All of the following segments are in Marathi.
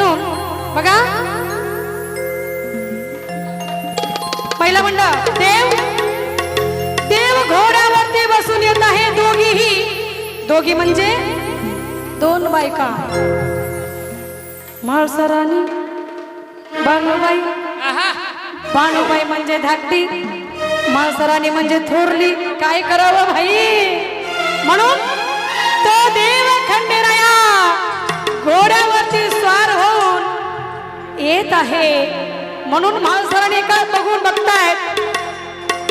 म्हणून. बघा. पहिला म्हणलं देव देव घोड्यावरती बसून येत आहे दोघीही. दोघी म्हणजे दोन बायका. म्हाळसराणी बाणूबाई बाणूबाई म्हणजे धाकटी म्हाळसराणी म्हणजे थोरली. काय करावं भाई? म्हणून तो देव खंडेराया घोड्यावरती स्वार येत आहे. म्हणून माळसराने एका बघून बघतायत.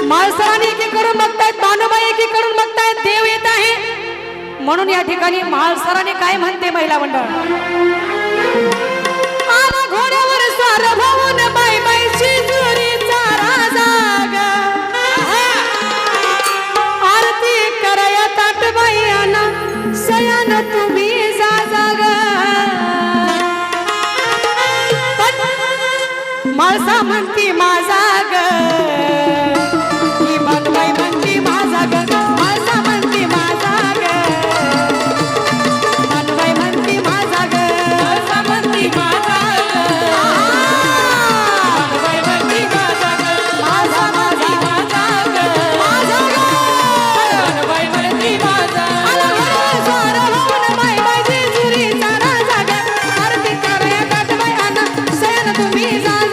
माळसराने एकीकडून बघतायत बानुबाई एकीकडून बघतायत देव येत आहे. म्हणून या ठिकाणी महासराने काय म्हणते महिला मंडळ? पण म्हणती माझा ग.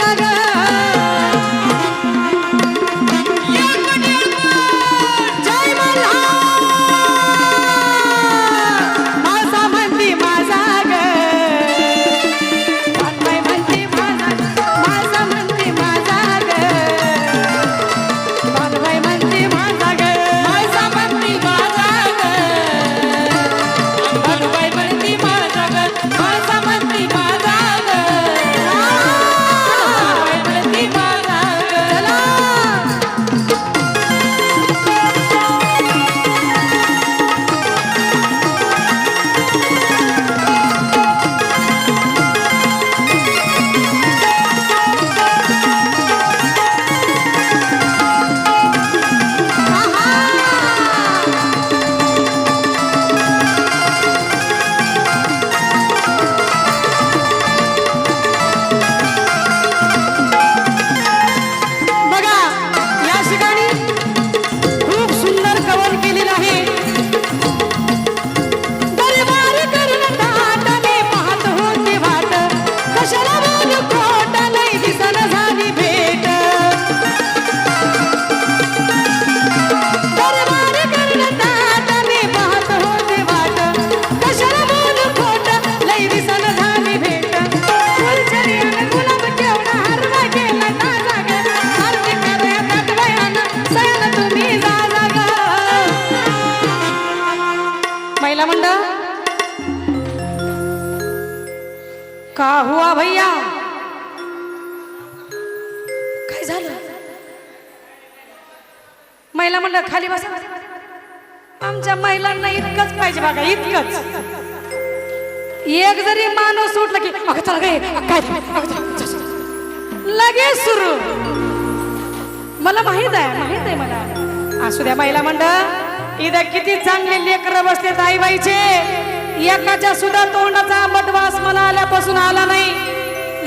तुम्ही महिला मंडळ खाली बसा. आमच्या महिलांना इतकंच पाहिजे बघा इतकंच. एक जरी माणूस सुटला की अगं चला गे काय लगेच सुरू. मला माहीत आहे माहीत आहे मला. असू द्या महिला मंडळ. इथं किती चांगले लेकर बसले आई बाईचे एकाच्या सुद्धा तोंडाचा आंबट वास मला आल्यापासून आला नाही.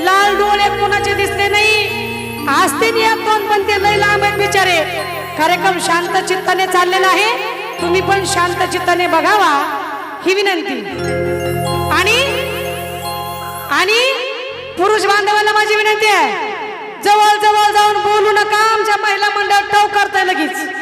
लाल डोळे कोणाचे दिसले नाही. असते एक दोन पण ते लय लांब बिचारे. कार्यक्रम शांत चित्ताने चाललेला आहे. तुम्ही पण शांत चित्ताने बघावा. ही विनंती. आणि आणि पुरुष बांधवांना माझी विनंती आहे. जवळ जवळ जाऊन बोलू नका. आमच्या महिला मंडळ टव करताय लगेच लगेच.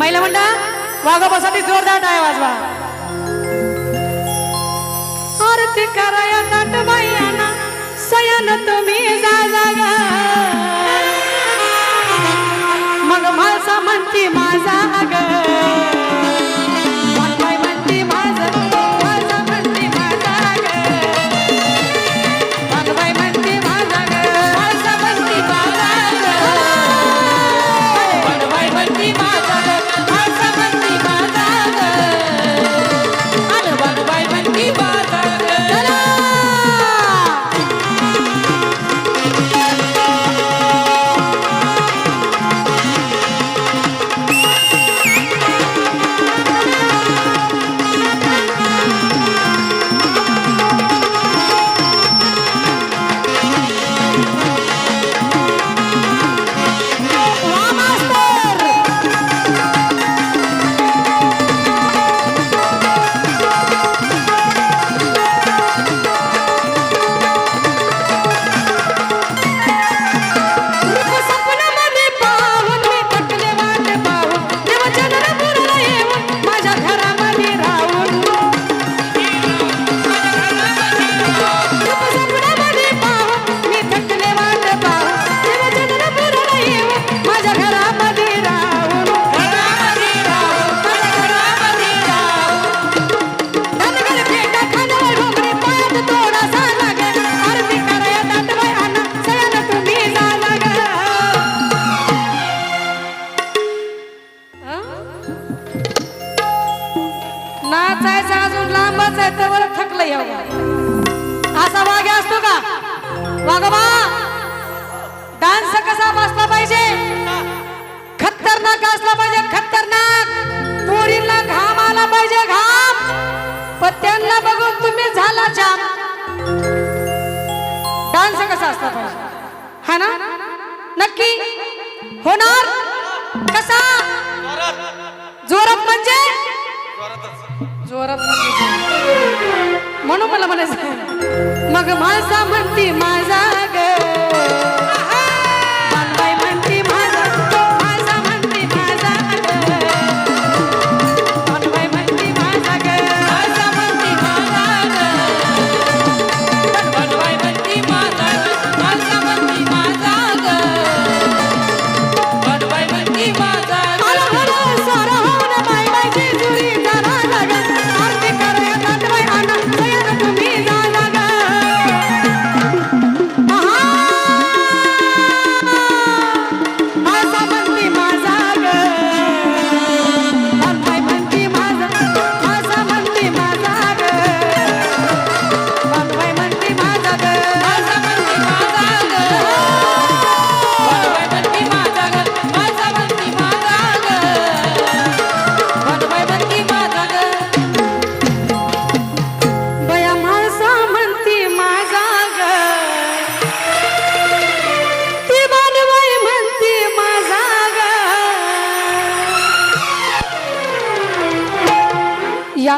महिला मंडळ वाघोबासाठी जोरदार आहे वाजवा. आरती कराया ताट बाईयाना सयान तुम्ही जा जागा. नाचायचं अजून लांबच आहे तर थकलं एवढं असा वाघ्या असतो का? वाघोबा डान्स कसा बसला पाहिजे? खतरनाक असला पाहिजे खतरनाक. पोरींना घाम आला पाहिजे घाम. पत्त्यांना बघून तुम्ही झाला जाम. डान्स कसा असला पाहिजे? हा ना? नक्की? होणार? कसा? जोरात म्हणजे? जोरात म्हणजे म्हणून मला म्हणायचं मग माणसा म्हणती मा